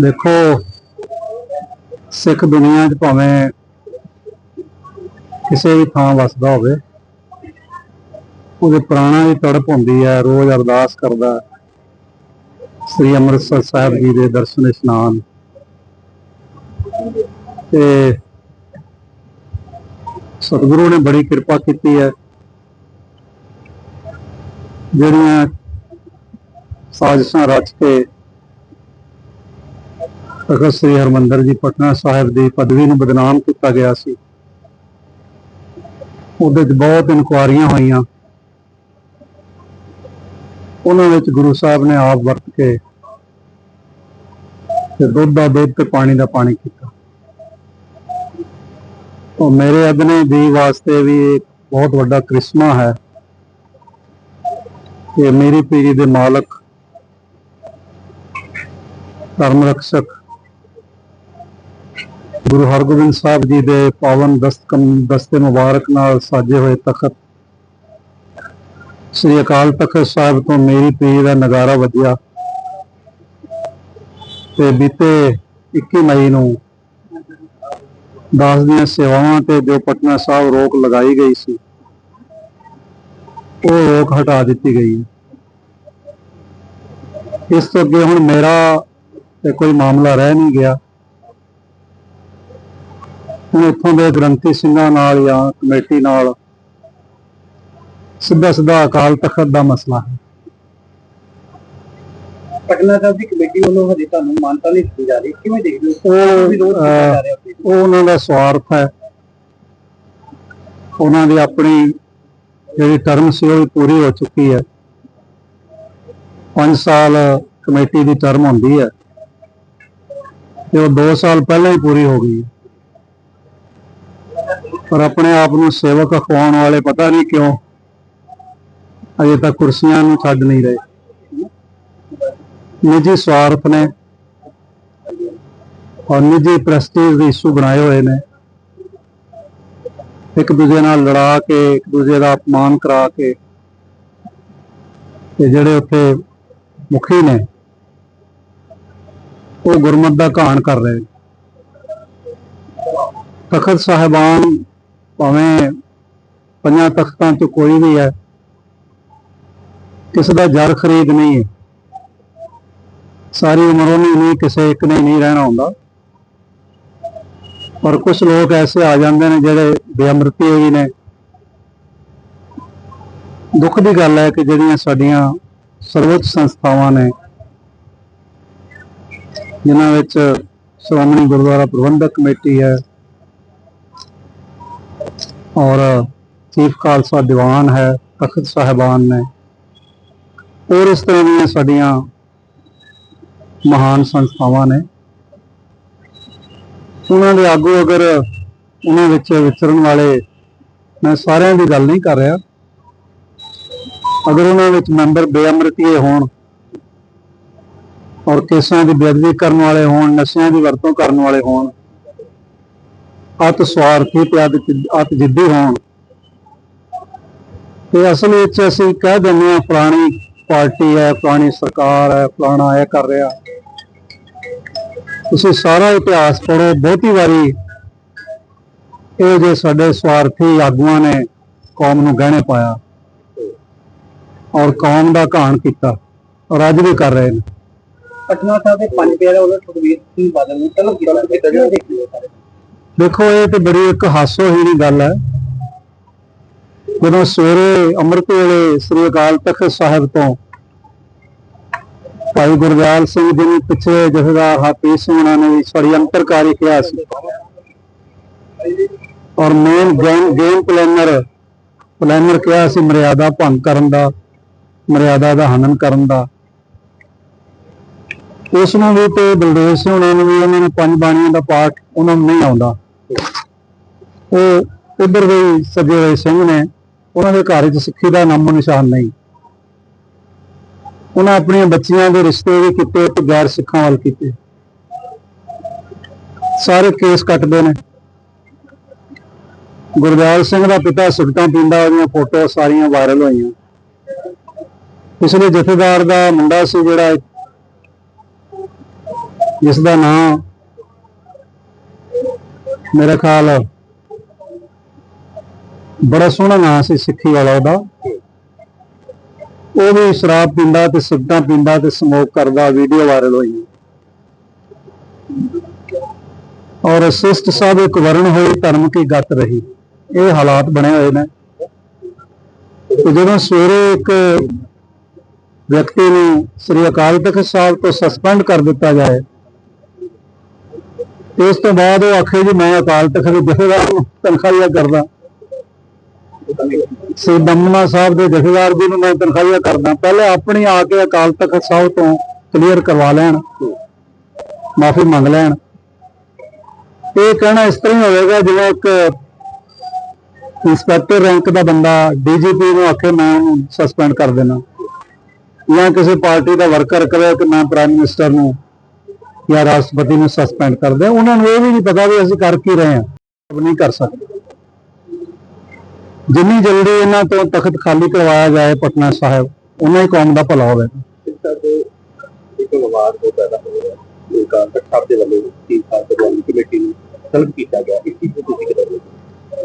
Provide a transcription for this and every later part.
ਦੇਖੋ, ਸਿੱਖ ਦੁਨੀਆ 'ਚ ਭਾਵੇਂ ਕਿਸੇ ਵੀ ਥਾਂ ਵਸਦਾ ਹੋਵੇ, ਉਹਦੇ ਪ੍ਰਾਣਾਂ ਦੀ ਤੜਪ ਹੁੰਦੀ ਹੈ, ਰੋਜ਼ ਅਰਦਾਸ ਕਰਦਾ ਸ੍ਰੀ ਅੰਮ੍ਰਿਤਸਰ ਸਾਹਿਬ ਜੀ ਦੇ ਦਰਸ਼ਨ ਇਸ਼ਨਾਨ। ਤੇ ਸਤਿਗੁਰੂ ਨੇ ਬੜੀ ਕਿਰਪਾ ਕੀਤੀ ਹੈ। ਜਿਹੜੀਆਂ ਸਾਜ਼ਿਸ਼ਾਂ ਰਚ ਕੇ ਤਖਤ ਸ੍ਰੀ ਹਰਮੰਦਰ ਜੀ ਪਟਨਾ ਸਾਹਿਬ ਦੀ ਪਦਵੀ ਨੂੰ ਬਦਨਾਮ ਕੀਤਾ ਗਿਆ ਸੀ। ਉਹਦੇ 'ਚ ਬਹੁਤ ਇਨਕੁਆਰੀਆਂ ਹੋਈਆਂ। ਉਹਨਾਂ ਵਿੱਚ ਗੁਰੂ ਸਾਹਿਬ ਨੇ ਆਪ ਵਰਤ ਕੇ ਤੇ ਦੁੱਧ ਦਾ ਦੁੱਧ ਤੇ ਪਾਣੀ ਦਾ ਪਾਣੀ ਕੀਤਾ। ਉਹ ਮੇਰੇ ਅਦਨੇ ਦੀ ਵਾਸਤੇ ਵੀ ਇੱਕ ਬਹੁਤ ਵੱਡਾ ਕ੍ਰਿਸ਼ਮਾ ਹੈ। ਕਿ ਮੇਰੀ ਪੀੜੀ ਦੇ ਮਾਲਕ ਧਰਮ ਰਕਸ਼ਕ ਗੁਰੂ ਹਰਗੋਬਿੰਦ ਸਾਹਿਬ ਜੀ ਦੇ ਪਾਵਨ ਦਸਤਕਮ ਦਸਤੇ ਮੁਬਾਰਕ ਨਾਲ ਸਾਜੇ ਹੋਏ ਤਖਤ। ਸ੍ਰੀ ਅਕਾਲ ਤਖਤ ਸਾਹਿਬ ਤੋਂ ਮੇਰੀ ਪੀੜੀ ਦਾ ਨਗਾਰਾ ਵੱਜਿਆ ਤੇ ਬੀਤੇ 21 ਮਈ ਨੂੰ ਦਾਸ ਦੀਆਂ ਸੇਵਾਵਾਂ ਤੇ ਜੋ ਪਟਨਾ ਸਾਹਿਬ ਰੋਕ ਲਗਾਈ ਗਈ ਸੀ, ਉਹ ਰੋਕ ਹਟਾ ਦਿੱਤੀ ਗਈ। ਇਸ ਤੋਂ ਅੱਗੇ ਹੁਣ ਮੇਰਾ ਤੇ ਕੋਈ ਮਾਮਲਾ ਰਹਿ ਨਹੀਂ ਗਿਆ। ਹੁਣ ਇੱਥੋਂ ਦੇ ਗ੍ਰੰਥੀ ਸਿੰਘਾਂ ਨਾਲ ਜਾਂ ਕਮੇਟੀ ਨਾਲ ਸਿੱਧਾ ਸਿੱਧਾ ਅਕਾਲ ਤਖਤ ਦਾ ਮਸਲਾ ਹੈ। ਪਟਨਾ ਸਾਹਿਬ ਦੀ ਕਮੇਟੀ ਵੱਲੋਂ ਹਜੇ ਤੁਹਾਨੂੰ ਮਾਨਤਾ ਨਹੀਂ ਦਿੱਤੀ ਜਾ ਰਹੀ। ਕਿਵੇਂ ਦੇਖਦੇ ਹੋ? ਉਹ। ਉਹ ਉਹਨਾਂ ਦਾ ਸਵਾਰਥ ਹੈ। ਉਹਨਾਂ ਦੀ ਆਪਣੀ ਜਿਹੜੀ ਟਰਮ ਸੀ ਉਹ ਪੂਰੀ ਹੋ ਚੁੱਕੀ ਹੈ। 5 ਸਾਲ ਕਮੇਟੀ ਦੀ ਟਰਮ ਹੁੰਦੀ ਹੈ। ਤੇ ਉਹ 2 ਸਾਲ ਪਹਿਲਾਂ ਹੀ ਪੂਰੀ ਹੋ ਗਈ ਪਰ ਆਪਣੇ ਆਪ ਨੂੰ ਸੇਵਕ ਅਖਵਾਉਣ ਵਾਲੇ ਪਤਾ ਨਹੀਂ ਕਿਉਂ ਅਜੇ ਤੱਕ ਕੁਰਸੀਆਂ ਨੂੰ ਛੱਡ ਨਹੀਂ ਰਹੇ। ਨਿੱਜੀ ਸਵਾਰਥ ਨੇ ਔਰ ਨਿੱਜੀ ਪ੍ਰੈਸਟੀਜ ਦੇ ਇਸ਼ੂ ਬਣਾਏ ਹੋਏ ਨੇ। ਇੱਕ ਦੂਜੇ ਨਾਲ ਲੜਾ ਕੇ, ਇੱਕ ਦੂਜੇ ਦਾ ਅਪਮਾਨ ਕਰਾ ਕੇ ਤੇ ਜਿਹੜੇ ਉੱਥੇ ਮੁਖੀ ਨੇ, ਉਹ ਗੁਰਮਤ ਦਾ ਘਾਣ ਕਰ ਰਹੇ ਤਖਤ ਸਾਹਿਬਾਨ ਭਾਵੇਂ ਪੰਜਾਂ ਤਖਤਾਂ ਤੋਂ ਕੋਈ ਵੀ ਹੈ ਕਿਸੇ ਦਾ ਜਰ ਖਰੀਦ ਨਹੀਂ ਹੈ। ਸਾਰੀ ਉਮਰ ਉਹਨੇ ਨਹੀਂ ਕਿਸੇ ਇੱਕ ਨੇ ਨਹੀਂ ਰਹਿਣਾ ਹੁੰਦਾ। ਪਰ ਕੁਝ ਲੋਕ ਐਸੇ ਆ ਜਾਂਦੇ ਨੇ ਜਿਹੜੇ ਬੇਅਮਰਤੀ ਵੀ ਨੇ। ਦੁੱਖ ਦੀ ਗੱਲ ਹੈ ਕਿ ਜਿਹੜੀਆਂ ਸਾਡੀਆਂ ਸਰਵੋੱਚ ਸੰਸਥਾਵਾਂ ਨੇ, ਜਿਨ੍ਹਾਂ ਵਿੱਚ ਸ਼੍ਰੋਮਣੀ ਗੁਰਦੁਆਰਾ ਪ੍ਰਬੰਧਕ ਕਮੇਟੀ ਹੈ ਔਰ ਚੀਫ ਖਾਲਸਾ ਦੀਵਾਨ ਹੈ, ਤਖਤ ਸਾਹਿਬਾਨ ਨੇ। ਔਰ ਇਸ ਤਰ੍ਹਾਂ ਦੀਆਂ ਸਾਡੀਆਂ ਮਹਾਨ ਸੰਸਥਾਵਾਂ ਨੇ। ਉਹਨਾਂ ਦੇ ਆਗੂ ਅਗਰ ਉਹਨਾਂ ਵਿੱਚ ਵਿਚਰਨ ਵਾਲੇ, ਮੈਂ ਸਾਰਿਆਂ ਦੀ ਗੱਲ ਨਹੀਂ ਕਰ ਰਿਹਾ। ਅਗਰ ਉਹਨਾਂ ਵਿੱਚ ਮੈਂਬਰ ਬੇਅਮਰਤੀਏ ਹੋਣ ਔਰ ਕੇਸਾਂ ਦੀ ਬੇਅਦਬੀ ਕਰਨ ਵਾਲੇ ਹੋਣ, ਨਸ਼ਿਆਂ ਦੀ ਵਰਤੋਂ ਕਰਨ ਵਾਲੇ ਹੋਣ ਅਤ ਸਵਾਰਥੀ ਤੇ ਅਤ ਅਤ ਜਿੱਦੀ ਹੋਣ। ਤੇ ਅਸਲ ਵਿੱਚ ਅਸੀਂ ਕਹਿ ਦਿੰਦੇ ਹਾਂ, ਫਲਾਣੀ ਪਾਰਟੀ ਹੈ, ਫਲਾਣੀ ਸਰਕਾਰ ਹੈ, ਫਲਾਣਾ ਇਹ ਕਰ ਰਿਹਾ। ਤੁਸੀਂ ਸਾਰਾ ਇਤਿਹਾਸ ਪੜ੍ਹੋ, ਬਹੁਤੀ ਵਾਰੀ ਇਹ ਜੇ ਸਾਡੇ ਸਵਾਰਥੀ ਆਗੂਆਂ ਨੇ ਕੌਮ ਨੂੰ ਗਹਿਣੇ ਪਾਇਆ ਔਰ ਕੌਮ ਦਾ ਘਾਣ ਕੀਤਾ ਔਰ ਅੱਜ ਵੀ ਕਰ ਰਹੇ ਨੇ। ਪਟਨਾ ਸਾਹਿਬ ਦੇ ਪੰਜ ਪਿਆਰਿਆਂ ਵੱਲੋਂ ਸੁਖਬੀਰ ਸਿੰਘ ਬਾਦਲ ਨੂੰ ਤਲਬ ਕੀਤਾ ਕਿਤੇ ਜਿਹੜਾ ਦੇਖਦੇ ਹੋ ਸਾਰੇ? ਦੇਖੋ, ਇਹ ਤੇ ਬੜੀ ਇੱਕ ਹਾਸੋਹੀਣੀ ਗੱਲ ਹੈ। ਜਦੋਂ ਸਵੇਰੇ ਅੰਮ੍ਰਿਤ ਵੇਲੇ ਸ੍ਰੀ ਅਕਾਲ ਤਖਤ ਸਾਹਿਬ ਤੋਂ ਭਾਈ ਗੁਰਦਿਆਲ ਸਿੰਘ ਜੀ ਨੇ ਪਿੱਛੇ ਜਥੇਦਾਰ ਹਾਪੀਸ ਸਿੰਘ ਉਹਨਾਂ ਨੇ ਸੜੀ ਅੰਤਰਕਾਰੀ ਕਿਹਾ ਸੀ। ਔਰ main game game planner planner ਕਿਹਾ ਸੀ ਮਰਿਆਦਾ ਭੰਗ ਕਰਨ ਦਾ, ਮਰਿਆਦਾ ਦਾ ਹਨਨ ਕਰਨ ਦਾ। ਉਸ ਨੂੰ ਵੀ ਤੇ ਬਲਦੇਵ ਸਿੰਘ ਉਹਨਾਂ ਨੂੰ ਵੀ ਉਹਨਾਂ ਨੂੰ ਪੰਜ ਬਾਣੀਆਂ ਦਾ ਪਾਠ ਉਹਨਾਂ ਨੂੰ ਨਹੀਂ ਆਉਂਦਾ। ਉਹ ਉਧਰ ਦੇ ਸੱਜੇ ਹੋਏ ਸਿੰਘ ਨੇ ਉਹਨਾਂ ਦੇ ਘਰ ਵਿੱਚ ਸਿੱਖੀ ਦਾ ਨਾਮੋ ਨਿਸ਼ਾਨ ਨਹੀਂ। ਉਹਨਾਂ ਆਪਣੀਆਂ ਬੱਚੀਆਂ ਦੇ ਰਿਸ਼ਤੇ ਵੀ ਕੀਤੇ ਗੈਰ ਸਿੱਖਾਂ ਵੱਲ ਕੀਤੇ। ਸਾਰੇ ਕੇਸ ਕੱਟਦੇ ਨੇ। ਗੁਰਦਿਆਲ ਸਿੰਘ ਦਾ ਪਿਤਾ ਸੁਖਤਾ ਪਿੰਡਾ ਉਹਦੀਆਂ ਫੋਟੋ ਸਾਰੀਆਂ ਵਾਇਰਲ ਹੋਈਆਂ। ਪਿਛਲੇ ਜਥੇਦਾਰ ਦਾ ਮੁੰਡਾ ਸੀ ਜਿਹੜਾ ਜਿਸ ਦਾ ਨਾਮ ਮੇਰਾ ਖਿਆਲ ਬੜਾ ਸੋਹਣਾ ਨਾਂ ਸੀ ਸਿੱਖੀ ਵਾਲਾ ਉਹਦਾ। ਉਹ ਵੀ ਸ਼ਰਾਬ ਪੀਂਦਾ ਤੇ ਸਿਗਰਟਾਂ ਪੀਂਦਾ ਤੇ ਸਮੋਕ ਕਰਦਾ ਵੀਡੀਓ ਵਾਇਰਲ ਹੋਈ। ਔਰ ਸਿਸਟ ਸਾਹਿਬ ਇੱਕ ਵਰਣ ਹੋਈ, ਧਰਮ ਕੀ ਗੱਤ ਰਹੀ। ਇਹ ਹਾਲਾਤ ਬਣੇ ਹੋਏ ਨੇ। ਤੇ ਜਦੋਂ ਸਵੇਰੇ ਇੱਕ ਵਿਅਕਤੀ ਨੂੰ ਸ੍ਰੀ ਅਕਾਲ ਤਖਤ ਸਾਹਿਬ ਤੋਂ ਸਸਪੈਂਡ ਕਰ ਦਿੱਤਾ ਜਾਏ ਇਸ ਤੋਂ ਬਾਅਦ ਉਹ ਆਖੇ ਜੀ, ਮੈਂ ਅਕਾਲ ਤਖਤ ਦੇ ਜਥੇਦਾਰ ਨੂੰ ਤਨਖਾਹੀਆ ਕਰਦਾ। ਸ੍ਰੀ ਦਮਨਾ ਸਾਹਿਬ ਦੇ ਜਥੇਦਾਰ ਜੀ ਨੂੰ ਮੈਂ ਤਨਖਾਹੀਆ ਕਰਦਾ, ਪਹਿਲੇ ਆਪਣੀ ਆ ਕੇ ਅਕਾਲ ਤਖਤ ਸਾਹਿਬ ਤੋਂ ਕਲੀਅਰ ਕਰਵਾ ਲੈਣ, ਮਾਫੀ ਮੰਗ ਲੈਣ। ਇਹ ਕਹਿਣਾ ਇਸ ਤਰ੍ਹਾਂ ਹੋਵੇਗਾ, ਜਿਵੇਂ ਇੱਕ ਇੰਸਪੈਕਟਰ ਰੈਂਕ ਦਾ ਬੰਦਾ ਡੀਜੀਪੀ ਨੂੰ ਆਖੇ ਮੈਂ ਸਸਪੈਂਡ ਕਰ ਦੇਣਾ। ਜਾਂ ਕਿਸੇ ਪਾਰਟੀ ਦਾ ਵਰਕਰ ਕਵੇ ਕਿ ਮੈਂ ਪ੍ਰਾਈਮ ਮਿਨਿਸਟਰ ਨੂੰ ਜਾਂ ਰਾਸ਼ਟਰਪਤੀ ਨੂੰ ਸਸਪੈਂਡ ਕਰ ਦਿਆਂ। ਉਹਨਾਂ ਨੂੰ ਇਹ ਵੀ ਨਹੀਂ ਪਤਾ ਵੀ ਅਸੀਂ ਕਰ ਕੀ ਰਹੇ ਹਾਂ। ਨਹੀਂ ਕਰ ਸਕਦੇ। ਜਿੰਨੀ ਜਲਦੀ ਇਹਨਾਂ ਤੋਂ ਤਖਤ ਖਾਲੀ ਕਰਵਾਇਆ ਜਾਏ ਪਟਨਾ ਸਾਹਿਬ ਉਹਨਾਂ ਹੀ ਕੌਮ ਦਾ ਭਲਾ ਦੇ ਇੱਕ ਵਿਵਾਦ ਹੋ ਪੈਦਾ ਹੋ ਰਿਹਾ। ਇਹ ਕਾਰ ਤੱਕ ਦੇ ਵੱਲੋਂ ਕੀ ਪ੍ਰਬੰਧਕ ਕਮੇਟੀ ਨੂੰ ਤਲਬ ਕੀਤਾ ਗਿਆ ਇਸ ਨੂੰ ਤੁਸੀਂ ਕਿਦਾਂ?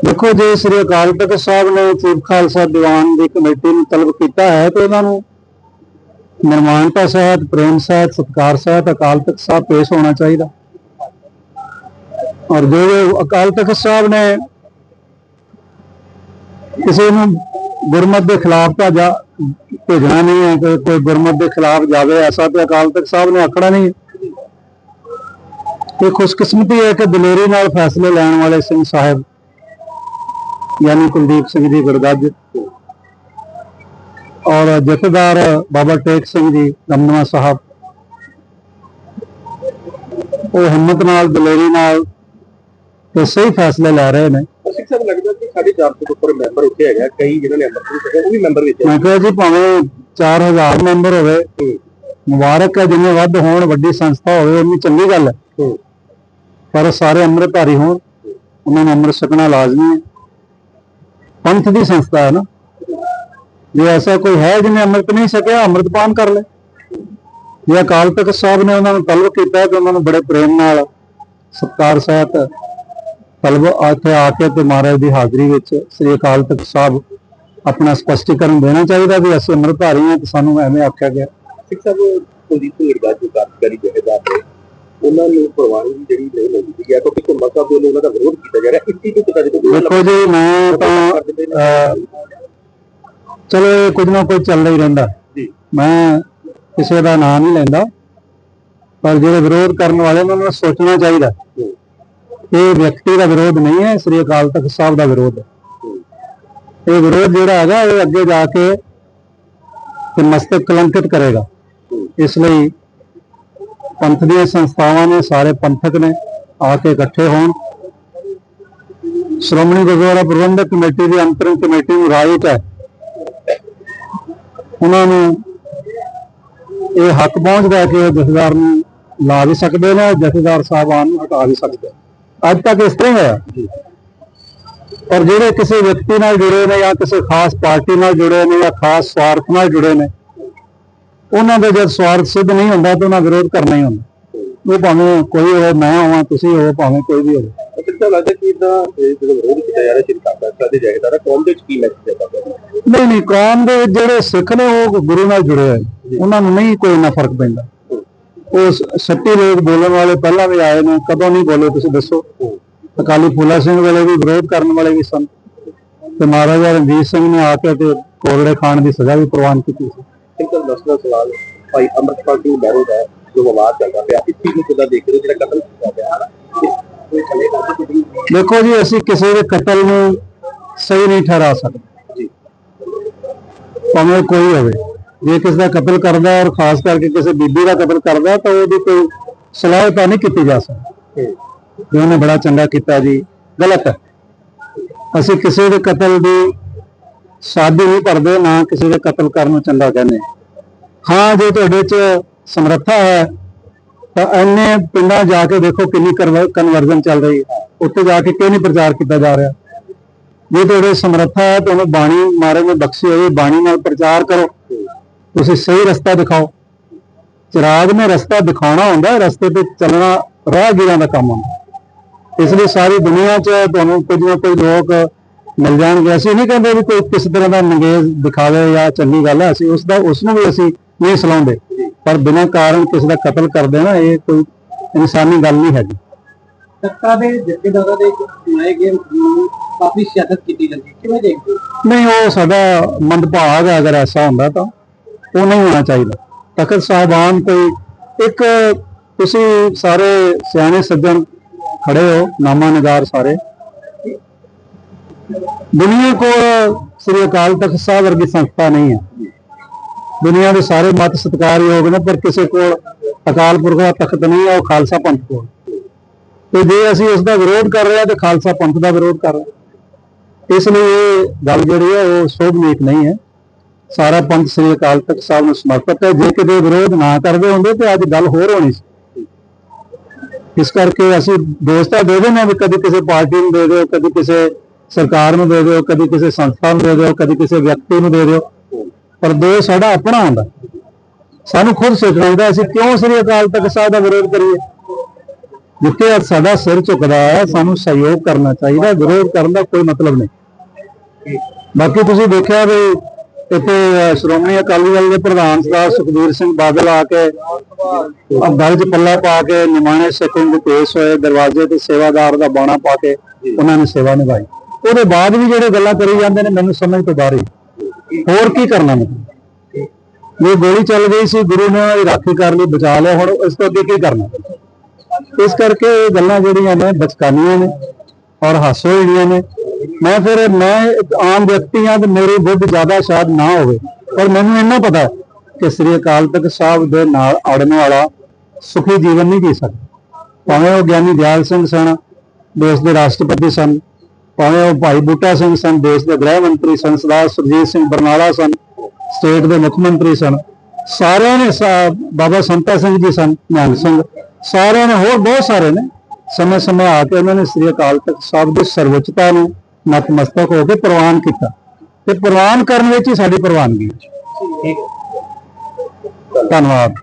ਦੇਖੋ ਜੇ ਸ੍ਰੀ ਅਕਾਲ ਤਖਤ ਸਾਹਿਬ ਨੇ ਚੀਫ ਖਾਲਸਾ ਦੀਵਾਨ ਦੀ ਕਮੇਟੀ ਨੂੰ ਤਲਬ ਕੀਤਾ ਹੈ ਤੇ ਉਹਨਾਂ ਨੂੰ ਨਿਰਮਾਣਤਾ ਸਹਿਤ ਪ੍ਰੇਮ ਸਹਿਤ ਸਤਕਾਰ ਸਹਿਤ ਅਕਾਲ ਤਖਤ ਸਾਹਿਬ ਪੇਸ਼ ਹੋਣਾ ਚਾਹੀਦਾ। ਔਰ ਜੋ ਅਕਾਲ ਤਖਤ ਸਾਹਿਬ ਨੇ ਕਿਸੇ ਨੂੰ ਗੁਰਮਤ ਦੇ ਖਿਲਾਫ ਤਾਂ ਜਾ ਭੇਜਣਾ ਨਹੀਂ ਹੈ ਕਿ ਕੋਈ ਗੁਰਮਤ ਦੇ ਖਿਲਾਫ ਜਾਵੇ ਐਸਾ ਤੇ ਅਕਾਲ ਤਖਤ ਸਾਹਿਬ ਨੇ ਆਖਣਾ ਨਹੀਂ। ਤੇ ਖੁਸ਼ਕਿਸਮਤੀ ਹੈ ਕਿ ਦਲੇਰੀ ਨਾਲ ਫੈਸਲੇ ਲੈਣ ਵਾਲੇ ਸਿੰਘ ਸਾਹਿਬ, ਯਾਨੀ ਕੁਲਦੀਪ ਸਿੰਘ ਜੀ ਗੁਰਗੱਜ ਔਰ ਜਥੇਦਾਰ ਬਾਬਾ ਟੇਕ ਸਿੰਘ ਜੀ ਦਮਦਮਾ ਸਾਹਿਬ, ਉਹ ਹਿੰਮਤ ਨਾਲ ਦਲੇਰੀ ਨਾਲ ਤੇ ਸਹੀ ਫੈਸਲੇ ਲੈ ਰਹੇ ਨੇ। ਅਸੀਂ ਸਾਨੂੰ ਲੱਗਦਾ ਕਿ ਸਾਡੇ 400 ਤੋਂ ਉੱਪਰ ਮੈਂਬਰ ਉੱਥੇ ਹੈਗਾ ਕਈ ਜਿਨ੍ਹਾਂ ਨੇ ਅੰਮ੍ਰਿਤ ਛਕਿਆ ਉਹ ਵੀ ਮੈਂਬਰ ਵਿੱਚ ਹੈ ਮੈਂ ਕਿਹਾ ਜੀ ਭਾਵੇਂ 4000 ਮੈਂਬਰ ਹੋਵੇ ਮੁਬਾਰਕ ਹੈ ਜਿੰਨੇ ਵੱਧ ਹੋਣ ਵੱਡੀ ਸੰਸਥਾ ਹੋਵੇ ਉਨੀ ਚੰਗੀ ਗੱਲ ਹੈ। ਪਰ ਸਾਰੇ ਅੰਮ੍ਰਿਤਧਾਰੀ ਹੋਣ ਉਹਨਾਂ ਨੂੰ ਅੰਮ੍ਰਿਤ ਛਕਣਾ ਲਾਜ਼ਮੀ ਹੈ। ਪੰਥ ਦੀ ਸੰਸਥਾ ਹੈ ਨਾ। ਜੇ ਐਸਾ ਕੋਈ ਹੈ ਜਿਹਨੇ ਅੰਮ੍ਰਿਤ ਨਹੀਂ ਛਕਿਆ ਅੰਮ੍ਰਿਤਪਾਨ ਕਰ ਲੈ। ਜੇ ਅਕਾਲ ਤਖਤ ਸਾਹਿਬ ਨੇ ਉਹਨਾਂ ਨੂੰ ਤਲਬ ਕੀਤਾ ਕਿ ਉਹਨਾਂ ਨੂੰ ਬੜੇ ਪ੍ਰੇਮ ਨਾਲ ਸਤਕਾਰ ਸਹਿਤ ਤਲਬ ਇੱਥੇ ਆ ਕੇ ਤੇ ਮਹਾਰਾਜ ਦੀ ਹਾਜ਼ਰੀ ਵਿੱਚ ਸ੍ਰੀ ਅਕਾਲ ਤਖਤ ਸਾਹਿਬ ਆਪਣਾ ਸਪਸ਼ਟੀਕਰਨ ਦੇਣਾ ਚਾਹੀਦਾ ਵੀ ਅਸੀਂ ਅੰਮ੍ਰਿਤਧਾਰੀ ਹਾਂ ਤੇ ਸਾਨੂੰ ਐਵੇਂ ਆਖਿਆ ਗਿਆ। ਸਿੱਖ ਸਾਹਿਬ ਕੁਲਦੀਪ ਸਿੰਘ ਗੜਗੜ ਜੋ ਕਾਰਜਕਾਰੀ ਜਥੇਦਾਰ ਨੇ ਉਹਨਾਂ ਨੂੰ ਪ੍ਰਵਾਨਗੀ ਜਿਹੜੀ ਨਹੀਂ ਮਿਲਦੀ ਹੈ ਕਿਉਂਕਿ ਘੁੰਮਾ ਸਾਹਿਬ ਵੱਲੋਂ ਉਹਨਾਂ ਦਾ ਵਿਰੋਧ ਕੀਤਾ ਜਾ ਰਿਹਾ। ਇਸ ਚੀਜ਼ ਨੂੰ ਕਿਦਾਂ ਦੇਖੋ ਜੀ ਮੈਂ ਤਾਂ ਚਲੋ ਕੁਝ ਨਾ ਕੁਝ ਚੱਲਦਾ ਹੀ ਰਹਿੰਦਾ। ਜੀ। ਮੈਂ ਕਿਸੇ ਦਾ ਨਾਂ ਨਹੀਂ ਲੈਂਦਾ ਪਰ ਜਿਹੜੇ ਵਿਰੋਧ ਕਰਨ ਵਾਲੇ ਨੇ, ਉਹਨਾਂ ਨੂੰ ਸੋਚਣਾ ਚਾਹੀਦਾ। ਇਹ ਵਿਅਕਤੀ ਦਾ ਵਿਰੋਧ ਨਹੀਂ ਹੈ, ਸ੍ਰੀ ਅਕਾਲ ਤਖਤ ਸਾਹਿਬ ਦਾ ਵਿਰੋਧ ਹੈ। ਇਹ ਵਿਰੋਧ ਜਿਹੜਾ ਹੈਗਾ, ਇਹ ਅੱਗੇ ਜਾ ਕੇ ਤੇ ਮਸਤਕ ਕਲੰਕਿਤ ਕਰੇਗਾ। ਇਸ ਲਈ ਪੰਥ ਦੀਆਂ ਸੰਸਥਾਵਾਂ ਨੇ, ਸਾਰੇ ਪੰਥਕ ਨੇ ਆ ਕੇ ਇਕੱਠੇ ਹੋਣ। ਸ਼੍ਰੋਮਣੀ ਗੁਰਦੁਆਰਾ ਪ੍ਰਬੰਧਕ ਕਮੇਟੀ ਦੀ ਅੰਤਰਿਮ ਕਮੇਟੀ ਨੂੰ ਰਾਇਤ ਹੈ। ਉਹਨਾਂ ਨੂੰ ਇਹ ਹੱਕ ਪਹੁੰਚਦਾ ਕਿ ਉਹ ਜਥੇਦਾਰ ਨੂੰ ਲਾ ਵੀ ਸਕਦੇ ਨੇ ਜਥੇਦਾਰ ਸਾਹਿਬਾਨ ਨੂੰ ਹਟਾ ਵੀ ਸਕਦੇ ਨੇ। ਅੱਜ ਤੱਕ ਇਸ ਤਰ੍ਹਾਂ ਹੀ ਹੋਇਆ। ਪਰ ਜਿਹੜੇ ਕਿਸੇ ਵਿਅਕਤੀ ਨਾਲ ਜੁੜੇ ਨੇ ਜਾਂ ਕਿਸੇ ਖਾਸ ਪਾਰਟੀ ਨਾਲ ਜੁੜੇ ਨੇ ਜਾਂ ਖਾਸ ਸਵਾਰਥ ਨਾਲ ਜੁੜੇ ਨੇ ਉਹਨਾਂ ਦਾ ਜਦ ਸਵਾਰਥ ਸਿੱਧ ਨਹੀਂ ਹੁੰਦਾ ਤਾਂ ਉਹਨਾਂ ਵਿਰੋਧ ਕਰਨਾ ਹੀ ਹੁੰਦਾ। ਉਹ ਭਾਵੇਂ ਕੋਈ ਹੋਵੇ ਮੈਂ ਹੋਵਾਂ ਤੁਸੀਂ ਹੋਵੋ ਭਾਵੇਂ ਕੋਈ ਵੀ ਹੋਵੇ। ਸਿੱਖ ਸਾਹਿਬ ਲੱਗਦਾ ਕਿ ਇਦਾਂ ਜਦੋਂ ਵਿਰੋਧ ਕੀਤਾ ਜਾ ਰਿਹਾ ਸ਼੍ਰੀ ਕਾਂਗਰਸ ਸਾਡੇ ਜਥੇਦਾਰ ਕੌਮ ਦੇ ਵਿੱਚ ਕੀ ਮੈਸੇਜ ਹੈ ਤੁਹਾਡਾ ਨਹੀਂ ਨਹੀਂ ਕੌਮ ਦੇ ਜਿਹੜੇ ਸਿੱਖ ਨੇ ਉਹ ਗੁਰੂ ਨਾਲ ਜੁੜੇ ਹੋਏ। ਉਹਨਾਂ ਨੂੰ ਨਹੀਂ ਕੋਈ ਨਾ ਫ਼ਰਕ ਪੈਂਦਾ। ਉਹ ਸ- ਸੱਤੀ ਲੋਕ ਬੋਲਣ ਵਾਲੇ ਪਹਿਲਾਂ ਵੀ ਆਏ ਨੇ ਕਦੋਂ ਨਹੀਂ ਬੋਲੇ ਤੁਸੀਂ ਦੱਸੋ। ਅਕਾਲੀ ਫੂਲਾ ਸਿੰਘ ਵੇਲੇ ਵੀ ਵਿਰੋਧ ਕਰਨ ਵਾਲੇ ਵੀ ਸਨ। ਤੇ ਮਹਾਰਾਜਾ ਰਣਜੀਤ ਸਿੰਘ ਨੇ ਆ ਕੇ ਤੇ ਕੋਲੜੇ ਖਾਣ ਦੀ ਸਜ਼ਾ ਵੀ ਪ੍ਰਵਾਨ ਕੀਤੀ ਸੀ। ਸਿੰਘ ਸਾਹਿਬ ਦਸਵਾਂ ਸਵਾਲ ਭਾਈ ਅੰਮ੍ਰਿਤਪਾਲ ਸਿੰਘ ਬੈਰੋ ਦਾ ਜੋ ਵਿਵਾਦ ਚੱਲਦਾ ਪਿਆ ਇਸ ਚੀਜ਼ ਨੂੰ ਕਿਦਾਂ ਦੇਖ ਰਹੇ ਹੋ ਜਿਹੜਾ ਕਤਲ ਕੀਤਾ ਗਿਆ? ਇਸ ਕੋਈ ਚੱਲੇਗਾ ਕਿ ਨਹੀਂ? ਦੇਖੋ ਜੀ ਅਸੀਂ ਕਿਸੇ ਦੇ ਕਤਲ ਨੂੰ ਸਹੀ ਨਹੀਂ ਠਹਿਰਾ ਸਕਦੇ। ਜੀ। ਭਾਵੇਂ ਕੋਈ ਹੋਵੇ। ਜੇ ਕਿਸੇ ਦਾ ਕਤਲ ਕਰਦਾ ਔਰ ਖਾਸ ਕਰਕੇ ਕਿਸੇ ਬੀਬੀ ਦਾ ਕਤਲ ਕਰਦਾ ਤਾਂ ਉਹਦੀ ਕੋਈ ਸਲਾਹ ਤਾਂ ਨਹੀਂ ਕੀਤੀ ਜਾ ਸਕਦੀ। ਕਿ ਉਹਨੇ ਬੜਾ ਚੰਗਾ ਕੀਤਾ ਜੀ। ਗਲਤ ਹੈ। ਅਸੀਂ ਕਿਸੇ ਦੇ ਕਤਲ ਦੀ ਸ਼ਾਦੀ ਨਹੀਂ ਕਰਦੇ, ਨਾ ਕਿਸੇ ਦੇ ਕਤਲ ਕਰਨ ਨੂੰ ਚੰਗਾ ਕਹਿੰਦੇ। ਹਾਂ, ਜੇ ਤੁਹਾਡੇ 'ਚ ਸਮਰੱਥਾ ਹੈ, ਤਾਂ ਐਨੇ ਪਿੰਡਾਂ ਜਾ ਕੇ ਦੇਖੋ ਕਿੰਨੀ ਕਨਵਰਜਨ ਚੱਲ ਰਹੀ ਹੈ। ਉੱਥੇ ਜਾ ਕੇ ਕਿਉਂ ਨਹੀਂ ਪ੍ਰਚਾਰ ਕੀਤਾ ਜਾ ਰਿਹਾ? ਜੇ ਤੁਹਾਡੇ ਸਮਰੱਥਾ ਹੈ, ਤੁਹਾਨੂੰ ਬਾਣੀ ਮਾਰੇ ਨੇ ਬਖਸ਼ੀ ਹੋਈ ਬਾਣੀ ਨਾਲ ਪ੍ਰਚਾਰ ਕਰੋ। ਤੁਸੀਂ ਸਹੀ ਰਸਤਾ ਦਿਖਾਓ। ਚਿਰਾਗ ਨੇ ਰਸਤਾ ਦਿਖਾਉਣਾ ਹੁੰਦਾ ਰਸਤੇ ਤੇ ਚੱਲਣਾ ਰਾਹਗੀਰਾਂ ਦਾ ਕੰਮ ਹੁੰਦਾ। ਇਸ ਲਈ ਸਾਰੀ ਦੁਨੀਆ 'ਚ ਤੁਹਾਨੂੰ ਕੁਝ ਨਾ ਕੁਝ ਲੋਕ ਮਿਲ ਜਾਣਗੇ। ਅਸੀਂ ਨਹੀਂ ਕਹਿੰਦੇ ਵੀ ਕੋਈ ਕਿਸੇ ਤਰ੍ਹਾਂ ਦਾ ਨੰਗੇਜ਼ ਦਿਖਾਵੇ ਜਾਂ ਚੰਗੀ ਗੱਲ ਹੈ ਅਸੀਂ ਉਸ ਦਾ ਉਸ ਨੂੰ ਵੀ ਅਸੀਂ ਨਹੀਂ ਸਲਾਉਂਦੇ। ਪਰ ਬਿਨਾਂ ਕਾਰਨ ਕਿਸੇ ਦਾ ਕਤਲ ਕਰ ਦੇਣਾ ਇਹ ਕੋਈ ਇਨਸਾਨੀ ਗੱਲ ਨਹੀਂ ਹੈਗੀ। ਸੱਤਾ ਦੇ ਜਥੇਦਾਰਾਂ ਦੇ ਬਣਾਏ ਗਏ ਨੂੰ ਕਾਫੀ ਸਿਆਸਤ ਕੀਤੀ ਜਾਂਦੀ। ਕਿਵੇਂ ਦੇਖਦੇ ਨਹੀਂ ਉਹ ਸਾਡਾ ਮੰਦਭਾਗ ਹੈ ਅਗਰ ਐਸਾ ਹੁੰਦਾ ਤਾਂ। ਉਹ ਨਹੀਂ ਹੋਣਾ ਚਾਹੀਦਾ। ਤਖਤ ਸਾਹਿਬਾਨ ਕੋਈ ਇੱਕ ਤੁਸੀਂ ਸਾਰੇ ਸਿਆਣੇ ਸੱਜਣ ਖੜੇ ਹੋ, ਨਾਮਾ ਨਿਗਾਰ ਸਾਰੇ। ਦੁਨੀਆ ਕੋਲ ਸ੍ਰੀ ਅਕਾਲ ਤਖਤ ਸਾਹਿਬ ਵਰਗੀ ਸੰਸਥਾ ਨਹੀਂ ਹੈ। ਦੁਨੀਆ ਦੇ ਸਾਰੇ ਮਤ ਸਤਿਕਾਰਯੋਗ ਨੇ, ਪਰ ਕਿਸੇ ਕੋਲ ਅਕਾਲ ਪੁਰਖ ਦਾ ਤਖਤ ਨਹੀਂ ਹੈ, ਉਹ ਖਾਲਸਾ ਪੰਥ ਕੋਲ। ਤੇ ਜੇ ਅਸੀਂ ਉਸ ਦਾ ਵਿਰੋਧ ਕਰ ਰਹੇ ਹਾਂ, ਤੇ ਖਾਲਸਾ ਪੰਥ ਦਾ ਵਿਰੋਧ ਕਰ ਰਹੇ ਇਸ ਲਈ ਇਹ ਗੱਲ ਜਿਹੜੀ ਹੈ, ਉਹ ਸ਼ੋਭਨੀਕ ਨਹੀਂ ਹੈ। ਸਾਰਾ ਪੰਥ ਸ੍ਰੀ ਅਕਾਲ ਤਖਤ ਸਾਹਿਬ ਨੂੰ ਸਮਰਪਿਤ ਹੈ। ਜੇ ਕਿਤੇ ਵਿਰੋਧ ਨਾ ਕਰਦੇ ਹੁੰਦੇ ਤੇ ਅੱਜ ਗੱਲ ਹੋਰ ਹੋਣੀ ਸੀ। ਇਸ ਕਰਕੇ ਅਸੀਂ ਦੋਸਤਾਂ ਦੇ ਦੇਣਾ ਵੀ ਕਦੀ ਕਿਸੇ ਪਾਰਟੀ ਨੂੰ ਦੇ ਦਿਓ, ਕਦੀ ਕਿਸੇ ਸਰਕਾਰ ਨੂੰ ਦੇ ਦਿਓ, ਕਦੀ ਕਿਸੇ ਸੰਸਥਾ ਨੂੰ ਦੇ ਦਿਓ, ਕਦੀ ਕਿਸੇ ਵਿਅਕਤੀ ਨੂੰ ਦੇ ਦਿਓ। ਪਰ ਦੋ ਸਾਡਾ ਆਪਣਾ ਹੁੰਦਾ। ਸਾਨੂੰ ਖੁਦ ਸੋਚਣਾ ਚਾਹੀਦਾ ਅਸੀਂ ਕਿਉਂ ਸ੍ਰੀ ਅਕਾਲ ਤਖਤ ਸਾਹਿਬ ਦਾ ਵਿਰੋਧ ਕਰੀਏ? ਜਿੱਥੇ ਸਾਡਾ ਸਿਰ ਝੁਕਦਾ ਹੈ, ਸਾਨੂੰ ਸਹਿਯੋਗ ਕਰਨਾ ਚਾਹੀਦਾ। ਵਿਰੋਧ ਕਰਨ ਦਾ ਕੋਈ ਮਤਲਬ ਨਹੀਂ। ਬਾਕੀ ਤੁਸੀਂ ਦੇਖਿਆ ਵੀ ਇੱਥੇ ਸ਼੍ਰੋਮਣੀ ਅਕਾਲੀ ਦਲ ਦੇ ਪ੍ਰਧਾਨ ਸਰਦਾਰ ਸੁਖਬੀਰ ਸਿੰਘ ਬਾਦਲ ਆ ਕੇ ਆ ਪੱਲਾ ਪਾ ਕੇ, ਨਿਮਾਣੇ ਸਿੱਖਾਂ ਦੇ ਪੇਸ਼ ਹੋਏ, ਦਰਵਾਜ਼ੇ ਤੇ ਸੇਵਾਦਾਰ ਦਾ ਬਾਣਾ ਪਾ ਕੇ ਉਹਨਾਂ ਨੇ ਸੇਵਾ ਨਿਭਾਈ। ਉਹਦੇ ਬਾਅਦ ਵੀ ਜਿਹੜੇ ਗੱਲਾਂ ਕਰੀ ਜਾਂਦੇ ਨੇ, ਮੈਨੂੰ ਸਮਝ ਤੋਂ ਬਾਹਰ ਹੀ। ਹੋਰ ਕੀ ਕਰਨਾ ਮੈਂ? ਇਹ ਗੋਲੀ ਚੱਲ ਗਈ ਸੀ, ਗੁਰੂ ਨੇ ਉਹਦੀ ਰਾਖੀ ਕਰ ਲਈ, ਬਚਾ ਲਿਆ, ਹੁਣ ਇਸ ਤੋਂ ਅੱਗੇ ਕੀ ਕਰਨਾ? ਇਸ ਕਰਕੇ ਇਹ ਗੱਲਾਂ ਜਿਹੜੀਆਂ ਨੇ, ਬਚਕਾਨੀਆਂ ਨੇ ਔਰ ਹਾਸੋ ਜਿਹੜੀਆਂ ਨੇ। ਮੈਂ ਫਿਰ ਮੈਂ ਇੱਕ ਆਮ ਵਿਅਕਤੀ ਹਾਂ ਤੇ ਮੇਰੀ ਬੁੱਧ ਜ਼ਿਆਦਾ ਸ਼ਾਇਦ ਨਾ ਹੋਵੇ। ਪਰ ਮੈਨੂੰ ਇੰਨਾ ਪਤਾ ਕਿ ਸ੍ਰੀ ਅਕਾਲ ਤਖਤ ਸਾਹਿਬ ਦੇ ਨਾਲ ਅੜਨ ਵਾਲਾ ਸੁਖੀ ਜੀਵਨ ਨਹੀਂ ਜੀ ਸਕਦਾ। ਭਾਵੇਂ ਉਹ ਗਿਆਨੀ ਦਿਆਲ ਸਿੰਘ ਸਨ, ਦੇਸ਼ ਦੇ ਰਾਸ਼ਟਰਪਤੀ ਸਨ, ਭਾਵੇਂ ਉਹ ਭਾਈ ਬੂਟਾ ਸਿੰਘ ਸਨ, ਦੇਸ਼ ਦੇ ਗ੍ਰਹਿ ਮੰਤਰੀ ਸਨ, ਸਰਦਾਰ ਸੁਰਜੀਤ ਸਿੰਘ ਬਰਨਾਲਾ ਸਨ, ਸਟੇਟ ਦੇ ਮੁੱਖ ਮੰਤਰੀ ਸਨ, ਸਾਰਿਆਂ ਨੇ ਬਾਬਾ ਸੰਤਾ ਸਿੰਘ ਜੀ ਸਨ, ਨਿਹੰਗ ਸਿੰਘ, ਸਾਰਿਆਂ ਨੇ ਹੋਰ ਬਹੁਤ ਸਾਰੇ ਨੇ। ਸਮੇਂ ਸਮੇਂ ਆ ਕੇ ਉਹਨਾਂ ਨੇ ਸ੍ਰੀ ਅਕਾਲ ਤਖਤ ਸਾਹਿਬ ਦੀ ਸਰਵਉੱਚਤਾ ਨੂੰ ਨਤਮਸਤਕ ਹੋ ਕੇ ਪ੍ਰਵਾਨ ਕੀਤਾ। ਤੇ ਪ੍ਰਵਾਨ ਕਰਨ ਵਿੱਚ ਹੀ ਸਾਡੀ ਪ੍ਰਵਾਨਗੀ ਹੈ ਠੀਕ ਧੰਨਵਾਦ।